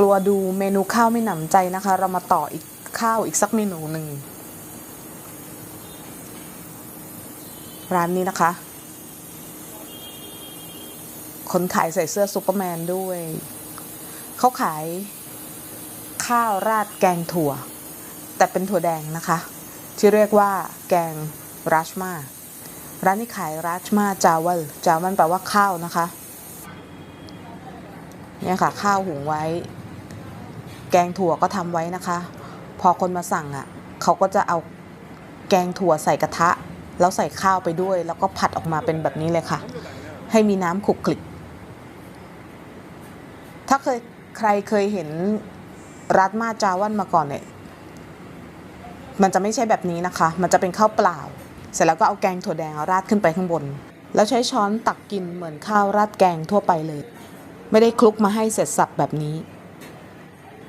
กลัวดูเมนูข้าวไม่หนำใจนะคะ เรามาต่ออีกข้าวอีกสักเมนูหนึ่งร้านนี้นะคะ คนขายใส่เสื้อซูเปอร์แมนด้วย เขาขายข้าวราดแกงถั่ว แต่เป็นถั่วแดงนะคะ ที่เรียกว่าแกงราชมาร้านนี้ขายราชมาจาวัลจาวัลแปลว่าข้าวนะคะ เนี่ยค่ะ ข้าวหุงไว้ แกงถั่วก็ทำไว้นะคะ พอคนมาสั่งอะเขาก็จะเอาแกงถั่วใส่กระทะ แล้วใส่ข้าวไปด้วย แล้วก็ผัดออกมาเป็นแบบนี้เลยค่ะ ให้มีน้ำขลุกคลิก ถ้าเคยใครเคยเห็นรัดมาจาวันมาก่อนเนี่ยมันจะไม่ใช่แบบนี้นะคะ มันจะเป็นข้าวเปล่า เสร็จแล้วก็เอาแกงถั่วแดงราดขึ้นไปข้างบน แล้วใช้ช้อนตักกินเหมือนข้าวราดแกงทั่วไปเลย ไม่ได้คลุกมาให้เสร็จสับแบบนี้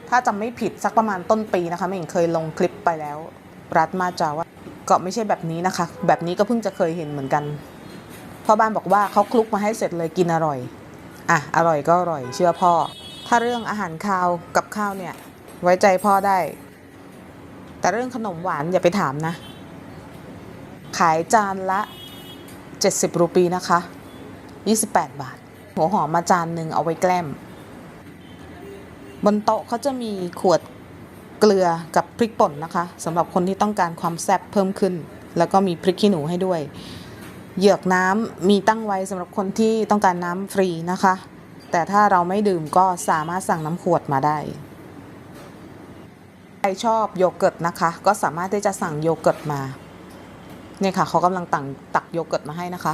ถ้าจำไม่ผิดสักประมาณต้นปีนะคะไม่เห็นเคยลงคลิปไปแล้ว รัดมาจาว่าก็ไม่ใช่แบบนี้นะคะ แบบนี้ก็เพิ่งจะเคยเห็นเหมือนกันพ่อบ้านบอกว่าเขาคลุกมาให้เสร็จเลยกินอร่อยอะอร่อยก็อร่อยเชื่อพ่อ ถ้าเรื่องอาหารคาวกับข้าวเนี่ยไว้ใจพ่อได้ แต่เรื่องขนมหวานอย่าไปถามนะ ขายจานละ 70 รูปีนะคะ 28 บาท หัวหอมมาจานหนึ่งเอาไว้แกล้ม บนโต๊ะเขาจะมีขวดเกลือกับพริกป่นนะคะสำหรับคนที่ต้องการความแซ่บเพิ่มขึ้น แล้วก็มีพริกขี้หนูให้ด้วย เหยือกน้ำมีตั้งไว้สำหรับคนที่ต้องการน้ำฟรีนะคะ แต่ถ้าเราไม่ดื่มก็สามารถสั่งน้ำขวดมาได้ใครชอบโยเกิร์ตนะคะ ก็สามารถที่จะสั่งโยเกิร์ตมาเนี่ยค่ะเขากำลังตักตักโยเกิร์ตมาให้นะคะ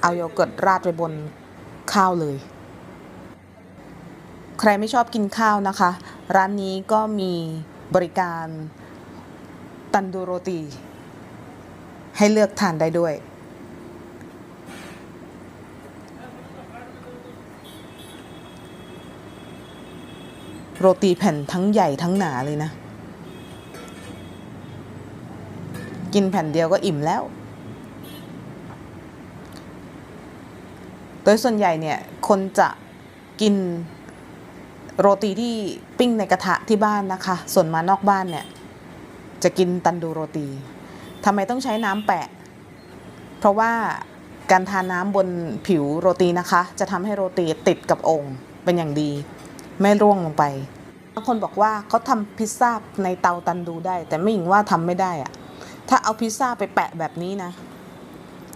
เอาโยเกิร์ตราดไปบนข้าวเลย ใครไม่ชอบกินข้าวนะคะ ร้านนี้ก็มีบริการตันดูโรตี ให้เลือกทานได้ด้วย โรตีแผ่นทั้งใหญ่ทั้งหนาเลยนะ กินแผ่นเดียวก็อิ่มแล้ว โดยส่วนใหญ่เนี่ย คนจะกิน โรตีที่ปิ้งในกระทะที่บ้านนะคะ ส่วนมานอกบ้านเนี่ย จะกินตันดูโรตีทำไมต้องใช้น้ำแปะ เพราะว่าการทาน้ำบนผิวโรตีนะคะ จะทำให้โรตีติดกับองค์เป็นอย่างดี ไม่ร่วงลงไปบางคนบอกว่าเขาทำพิซซ่าในเตาตันดูได้ แต่ไม่หญิงว่าทำไม่ได้อะถ้าเอาพิซซ่าไปแปะแบบนี้นะ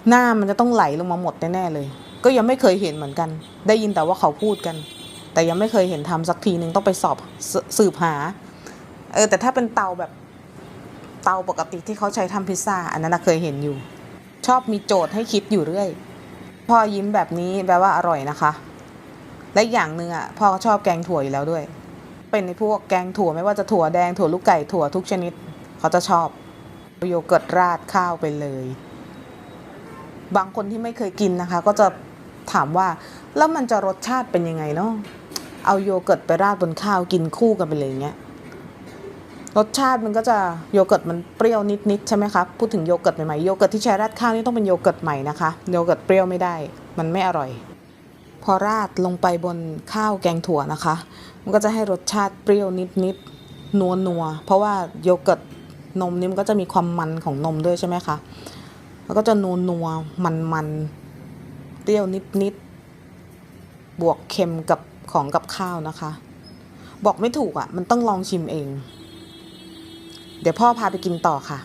หน้ามันจะต้องไหลลงมาหมดแน่ๆเลย ก็ยังไม่เคยเห็นเหมือนกัน ได้ยินแต่ว่าเขาพูดกัน แต่ยังไม่เคยเห็นทำสักทีหนึ่งต้องไปสอบสสืบหา เออแต่ถ้าเป็นเตาแบบเตาปกติที่เขาใช้ทำพิซซ่าอันนั้นเคยเห็นอยู่ ชอบมีโจทย์ให้คิดอยู่เรื่อย พ่อยิ้มแบบนี้แปลว่าอร่อยนะคะ และอีกอย่างหนึ่งอะพ่อก็ชอบแกงถั่วอยู่แล้วด้วย เป็นในพวกแกงถั่วไม่ว่าจะถั่วแดงถั่วลูกไก่ถั่วทุกชนิด เขาจะชอบโยเกิร์ตราดข้าวไปเลย บางคนที่ไม่เคยกินนะคะ ก็จะถามว่าแล้วมันจะรสชาติเป็นยังไงเนาะ เอาโยเกิร์ตไปราดบนข้าวกินคู่กันไปเลยอย่างเงี้ยรสชาติมันก็จะโยเกิร์ตมันเปรี้ยวนิดๆใช่ไหมคะพูดถึงโยเกิร์ตใหม่ๆโยเกิร์ตที่ใช้ราดข้าวนี่ต้องเป็นโยเกิร์ตใหม่นะคะโยเกิร์ตเปรี้ยวไม่ได้ มันไม่อร่อย พอราดลงไปบนข้าวแกงถั่วนะคะ มันก็จะให้รสชาติเปรี้ยวนิดๆนัวนัวเพราะว่าโยเกิร์ตนมนี่มันก็จะมีความมันของนมด้วยใช่ไหมคะแล้วก็จะนัวนัวมันมันๆเปรี้ยวนิดๆบวกเค็มกับ ของกับข้าวนะคะ บอกไม่ถูกอะ มันต้องลองชิมเอง เดี๋ยวพ่อพาไปกินต่อค่ะ